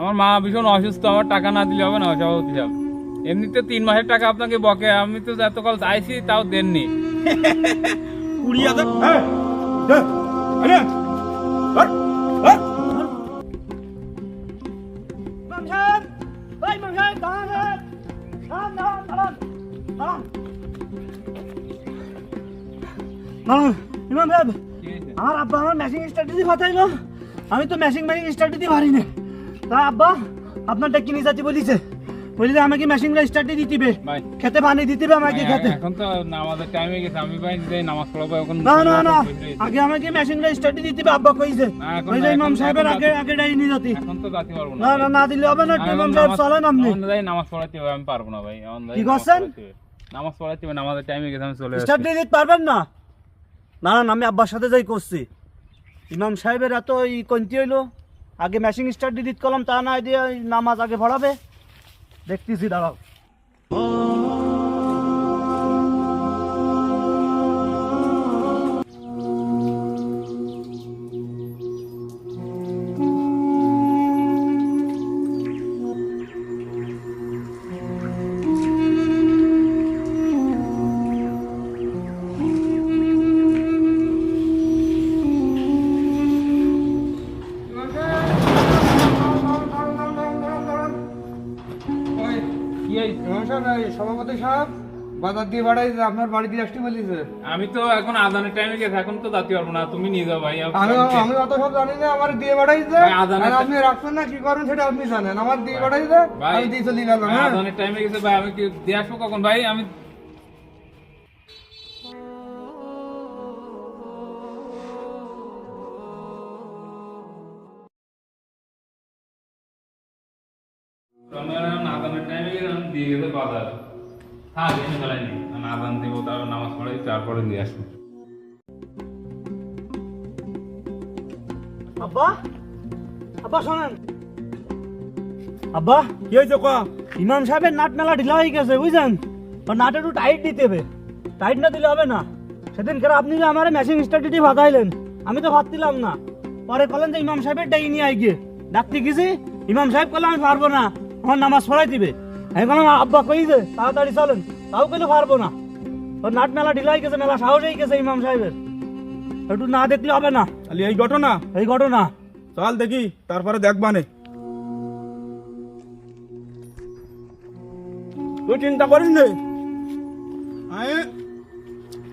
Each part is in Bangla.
আমার মা ভীষণ অসুস্থ আমার টাকা না দিলে হবে না সভাপতি সাহেব এমনিতে তিন মাসের টাকা আপনাকে বকে আমি তো এতকাল চাইছি তাও দেননি। কুড়ি হাজার? আমার আব্বা আমার স্টার্ট দিতে ফাটাইলো আমি তো মেশিং মেশিং স্টার্ট দিতে পারি না তা আব্বা আপনারটা কিনে যাচ্ছি বলিছে? বলিলে আমাকে মেশিনটা স্টার্ট দিতিবে খেতে পানি দিতিবে আমাকে খেতে। এখন তো নামাজের টাইমে গেছে আমি ভাই নিজেই নামাজ পড়াবো এখন না না না। আগে আমাকে মেশিনটা স্টার্ট দিতিবে আব্বা কইছে। কইছে ইমাম সাহেবের এখন আগে যাতে- আগে যাতি এখন তো যাতে পারব না না না না দিলে হবে না ইমাম সাহেব চলেন আপনি। এখন যাই নামাজ পড়াতে হবে আমি পারব না ভাই এখন যাই কি নামাজ করছেন? পড়াতে হবে। নামাজ পড়াতে হবে নামাজের টাইমে গেছে আমি চলে স্টার্ট দিতে পারবেন না না না আমি আব্বার সাথে যাই করছি। ইমাম সাহেবের এত ই কন্তি হইল। আগে মেশিন স্টার্ট দিয়ে করলাম তা না দিয়ে নামাজ আগে ভরাবে দেখতেছি দাঁড়াও। সভাপতি সাহেব বাজার দিয়ে বাড়াইছে আপনার বাড়ি দিয়ে আসতে বলিছে। আমি তো এখন আদানের টাইমে গেছে এখন তো যাতে পারব না তুমি নিয়ে যাও ভাই আমি আমি অত সব জানি না আমার দিয়ে বাড়াইছে আদানের- আপনি রাখছেন না কি করেন সেটা আপনি জানেন। আমার দিয়ে বাড়াইছে ভাই, আমি দিয়ে চলে গেলাম হ্যাঁ। টাইমে গেছে ভাই আমি কি দিয়ে আসব কখন? ভাই আমি হ্যাঁ ইমাম সাহেবের নাট মেলা ঢিলা হয়ে গেছে, বুঝছেন? ওর নাট একটু টাইট দিতে হবে। টাইট না দিলে হবে না। সেদিন আপনি যে আমার মেশিন স্টার্ট দিয়ে ভাতাইলেন আমি তো ভাবছিলাম না। পরে বলেন যে ইমাম সাহেবের ডাই নিয়ে আই গিয়ে ডাকতে গেছি, ইমাম সাহেব বললে আমি পারব না, আমার নামাজ পড়াই দিবে। আমি বললাম আব্বা কইছে তাড়াতাড়ি চলেন। তাও কেন পারব না। ওর নাট মেলা ঢিলা হয়ে গেছে মেলা সাহস হয়ে গেছে ইমাম সাহেবের। একটু না দেখলে হবে না। খালি এই ঘটনা? এই ঘটনা। চল দেখি তারপরে দেখবানে তুই চিন্তা করিস নে।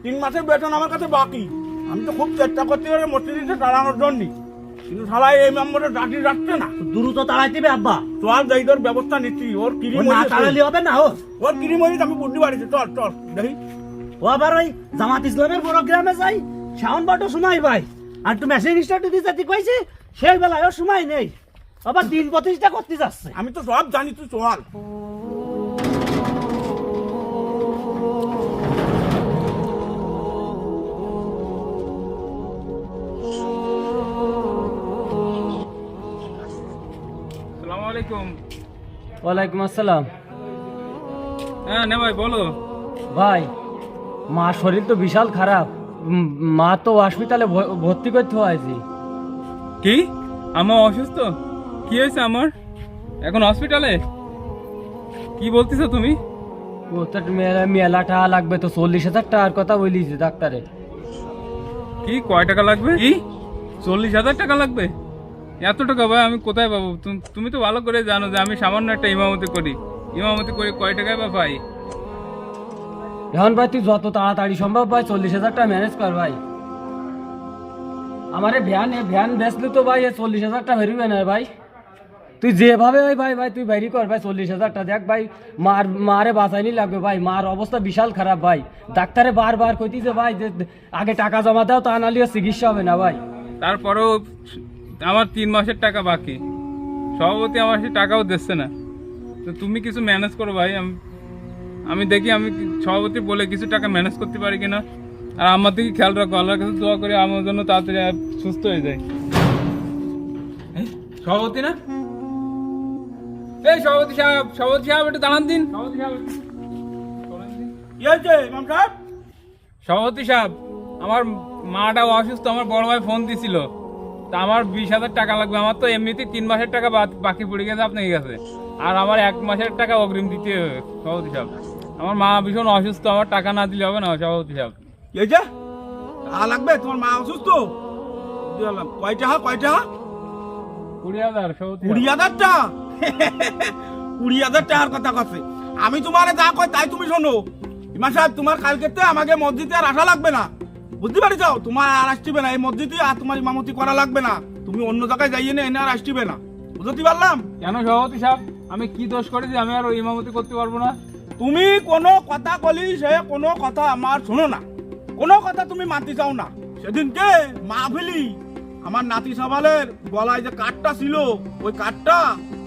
তিন মাসের বেতন আমার কাছে বাকি। আমি তো খুব চেষ্টা করতে পারি মসজিদে দাঁড়ানোর জন্য। কিন্তু শালা এই মেম্বারে ডাকি যাচ্ছে না। দ্রুত তাড়াই দিবে আব্বা। চল যাই তোর ব্যবস্থা নিচ্ছি ওর কিরি ও না তাড়ালে হবে না ও। ওর কিরি মরিচ আমি বুদ্ধি বাড়িছি চল চল দেখি। ও আবার ওই জামাত ইসলামের প্রোগ্রামে যাই শাওন বাটো সময় ভাই। আর একটু মেশিন স্টার্ট দিতে যাতে কইছে সেই বেলায় ওর সময় নেই। আবার দিন প্রতিষ্ঠা করতে যাচ্ছে। আমি তো সব জানি তুই চল। আলাইকুম। ওয়ালাইকুম আসসালাম। হ্যাঁ নে ভাই বলো। ভাই মা শরীর তো বিশাল খারাপ। মা তো হসপিটালে ভর্তি করতে হয়েছে। কি? আমার অসুস্থ? কি হয়েছে আমার? এখন হসপিটালে? কি বলতেছো তুমি? ও মেলা- মেলা টাকা লাগবে তো চল্লিশ হাজার টাকার কথা বলিছে ডাক্তারে। কি কয় টাকা লাগবে? কি? চল্লিশ হাজার টাকা লাগবে? এত টাকা ভাই আমি কোথায় পাবো? তুম- তো ভালো করে জানো যে আমি সামান্য একটা ইমামতি করি। ইমামতি করে কয় টাকায় বা পাই? এখন ভাই তুই যত তাড়াতাড়ি সম্ভব ভাই চল্লিশ হাজার টাকা ম্যানেজ কর ভাই। আমার ভ্যান এ ভ্যান বেচলে তো ভাই চল্লিশ হাজার টাকা বেরোবে না ভাই। তুই যেভাবে ভাই ভাই ভাই তুই বেরি কর ভাই চল্লিশ হাজার টাকা দেখ ভাই মার মারে বাঁচাইনি লাগবে ভাই মার অবস্থা বিশাল খারাপ ভাই। ডাক্তারে বারবার কইতিছে ভাই যে আগে টাকা জমা দাও তা নাহলে ওর চিকিৎসা হবে না ভাই। তারপরেও আমার তিন মাসের টাকা বাকি। সভাপতি আমার সে টাকাও দিচ্ছে না। তো তুমি কিছু ম্যানেজ করো ভাই আমি আমি দেখি আমি সভাপতি বলে কিছু টাকা ম্যানেজ করতে পারি কিনা। আর আমার দিকে খেয়াল রাখো আল্লাহর কাছে দোয়া করে আমার জন্য তাড়াতাড়ি সুস্থ হয়ে যায়। সভাপতি না? এই সভাপতি সাহেব সভাপতি সাহেব একটু দাঁড়ান দিন। সভাপতি সাহেব আমার মাটা অসুস্থ আমার বড় ভাই ফোন দিছিল। তা আমার বিশ হাজার টাকা লাগবে। আমার তো এমনিতে তিন মাসের টাকা বাকি পড়ে গেছে আপনার কাছে। আর আমার এক মাসের টাকা অগ্রিম দিতে হবে সভাপতি সাহেব। আমার মা ভীষণ অসুস্থ আমার টাকা না দিলে হবে না সভাপতি সাহেব। হয়েছে টাকা লাগবে তোমার মা অসুস্থ? কয় টাকা কয় টাকা? কুড়ি হাজার কুড়ি। হাজার টাকা? কুড়ি হাজার টাকার কথা কাছে আমি তোমার যা কয় তাই তুমি শোনো। ইমাম সাহেব তোমার কালকে আমাকে মসজিদে আর আসা লাগবে না। বুঝতে পারি যাও তোমার আর আসবে না এই মসজিদে আর তোমার ইমামতি করা লাগবে না। তুমি অন্য জায়গায় যাইয়ে না এনে আর আসবে না। বুঝতে পারলাম? কেন সভাপতি সাহেব? আমি কি দোষ করেছি আমি আর ওই ইমামতি করতে পারব না? তুমি কোনো কথা কলি সে কোনো কথা আমার শোনো না। কোনো কথা তুমি মানতে চাও না। সেদিনকে মাহফিলি আমার নাতি সবালের গলায় যে কাঠটা ছিল ওই কাঠটা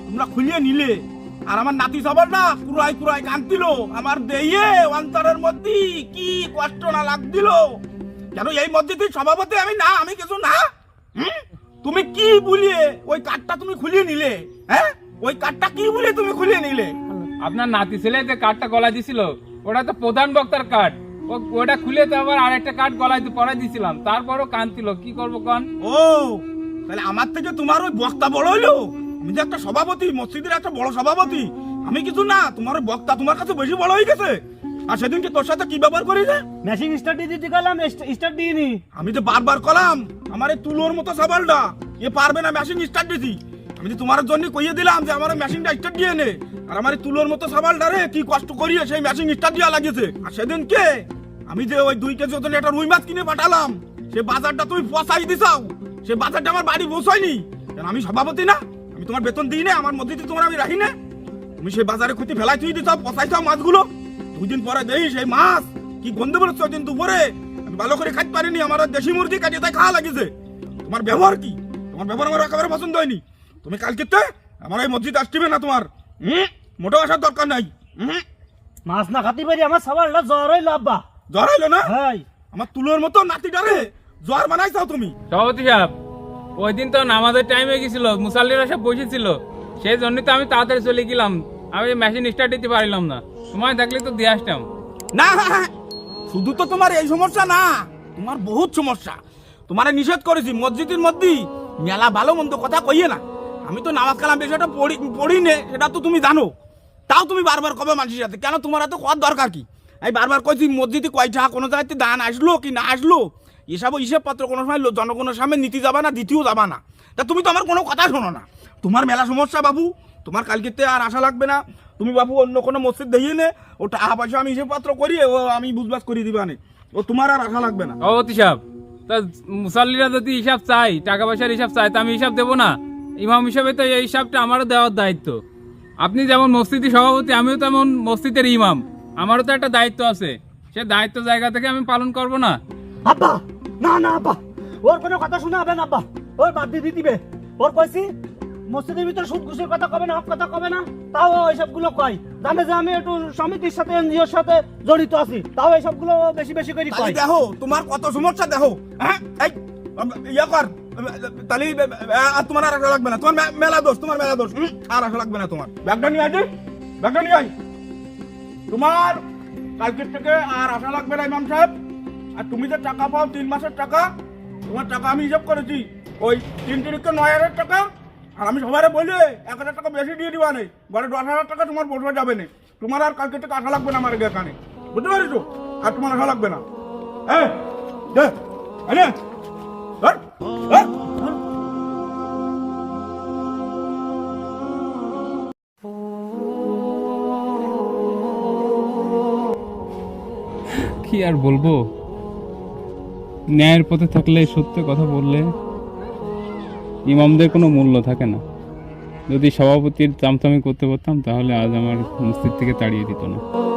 তোমরা খুলিয়ে নিলে। আর আমার নাতি সবালটা কুড়াই কুড়াই কাঁদছিল। আমার দেইয়ে অন্তরের মধ্যে কি কষ্ট না লাগছিল। কেন? এই মসজিদের সভাপতি আমি না আমি কিছু না? তুমি কি বলিয়ে ওই কাঠটা তুমি খুলিয়ে নিলে? হ্যাঁ? ওই কাঠটা কি বলে তুমি খুলিয়ে নিলে? আপনার নাতি ছেলে যে কার্ডটা গলায় দিছিল ওটা তো প্রধান বক্তার কার্ড ওটা খুলে তো আবার আরেকটা কার্ড গলায় পরাই দিছিলাম। তারপরও কানছিল কি করব কন? ও তাহলে আমার থেকে তোমার ওই বক্তা বড় হইল আমি যে একটা সভাপতি মসজিদের একটা বড় সভাপতি আমি কিছু না তোমার ওই বক্তা তোমার কাছে বেশি বড় হয়ে গেছে। আর সেদিনকে তোর সাথে কি ব্যবহার করেছে মেশিং স্টার্ট দিয়ে দিতে গেলাম স্টার্ট দিয়ে নি। আমি তো বারবার কলাম আমার এই তুলোর মতো সাবালটা। এ পারবে না মেশিন স্টার্ট দিছি আমি তো তোমার জন্য কইয়ে দিলাম যে আমার মেশিনটা স্টার্ট দিয়ে নে। আর আমার তুলোর মতো সাবালটা রে কি কষ্ট করিয়ে সেই মেশিন স্টার্ট দেওয়া লাগিয়েছে। আর সেদিনকে আমি যে ওই দুই কেজি ওজন একটা রুই মাছ কিনে পাঠালাম সে বাজারটা তুমি পচাই দিছাও। সে বাজারটা আমার বাড়ি কেন আমি সভাপতি না? আমি তোমার বেতন দিই না? আমার মধ্যে তোমার আমি রাখি না? তুমি সেই বাজারে ক্ষতি ফেলাই তুই দিছাও পচাইছাও মাছগুলো। দুই দিন পরে দেই সেই মাছ। কি গন্ধ বেরোচ্ছে ওই দিন দুপুরে? আমি ভালো করে খাইতে পারিনি আমার দেশি মুরগি কাটিয়ে তাই খাওয়া লাগিছে। তোমার ব্যবহার কি? তোমার ব্যবহার আমার একেবারে পছন্দ হয়নি। তুমি কালকে আমার এই মসজিদ আসবে না তোমার। হুম? মোটেও আসার দরকার নাই। হুম? মাছ না খাতে পারি আমার সবারটা জ্বর হইল আব্বা। জ্বর হইল না? হাই আমার তুলোর মতো নাতিটারে জ্বর বানাইছাও তুমি। সভাপতি সাহেব ওই দিন তো নামাজের টাইমে গেছিল মুসাল্লিরা সব বসেছিল। সেই জন্য তো আমি তাড়াতাড়ি চলে গেলাম। আমি মেশিন স্টার্ট দিতে পারলাম না। সময় থাকলে তো দিয়ে আসতাম। না শুধু তো তোমার এই সমস্যা না, তোমার বহুত সমস্যা। তোমারে নিষেধ করেছি, মসজিদের মধ্যেই। মেলা ভালো মন্দ কথা কইয়ে না। আমি তো নামাজ কালাম বিষয়টা পড়ি পড়ি নে, সেটা তো তুমি জানো। তাও তুমি বারবার কবে মানুষের সাথে? কেন তোমার এত কত দরকার কি? আমি বারবার কইছি, মসজিদে কয়টা, কোনো জায়গাতে দান আসলো কি না আসলো? এসব হিসেব পত্র কোনো সময় জনগণের সামনে নিতে যাবা না, দ্বিতীয় যাবা না। তা তুমি তো আমার কোনো কথা শোনো না। তোমার মেলা সমস্যা বাবু। তোমার কালকেতে আর আশা লাগবে না। তুমি বাবু অন্য কোনো মসজিদ দেখিয়ে নে। ও টাকা পয়সা আমি হিসেব পত্র করি ও আমি বুঝবাস করিয়ে দিবা নে ও তোমার আর আশা লাগবে না। সভাপতি সাহেব তা মুসাল্লিরা যদি হিসাব চাই টাকা পয়সার হিসাব চাই তা আমি হিসাব দেবো না। ইমাম হিসাবে তো এই হিসাবটা আমারও দেওয়ার দায়িত্ব। আপনি যেমন মসজিদের সভাপতি আমিও তেমন মসজিদের ইমাম। আমারও তো একটা দায়িত্ব আছে। সে দায়িত্ব জায়গা থেকে আমি পালন করব না। আব্বা না না আব্বা। ওর কোনো কথা শুনে হবে না আব্বা। ওর বাদ দিয়ে দিবে। ওর কইছি মসজিদের ভিতরে সুদ কথা কবে না, হক কথা কবে না, তাও এইসবগুলো কয়। জানে যে আমি একটু সমিতির সাথে, এনজিওর সাথে জড়িত আছি, তাও এইসবগুলো বেশি বেশি করে কয়। দেখো, তোমার কত সমস্যা দেখো। হ্যাঁ এই ইয়ে কর তাহলে আর তোমার আর লাগবে না। তোমার মেলা দোষ, তোমার মেলা দোষ আর আশা লাগবে না তোমার। ব্যাগটা নিয়ে আয় ব্যাগটা নিয়ে আয়। তোমার কালকের থেকে আর আশা লাগবে না ইমাম সাহেব। আর তুমি যে টাকা পাও, তিন মাসের টাকা, তোমার টাকা আমি হিসাব করেছি। ওই তিন তিরিকে নয় হাজার টাকা আমি সবাই বলে, এক হাজার টাকা বেশি দিয়ে দিবা নেই। বলে দশ হাজার টাকা তোমার বসবে যাবে না তোমার আর কালকে থেকে আশা লাগবে না আমার এখানে। বুঝতে পারিস আর তোমার আশা লাগবে না। হ্যাঁ আরে কি আর বলব? ন্যায়ের পথে থাকলে সত্য কথা বললে ইমামদের কোনো মূল্য থাকে না। যদি সভাপতির চামচামি করতে পারতাম, তাহলে আজ আমার মসজিদ থেকে তাড়িয়ে দিত না।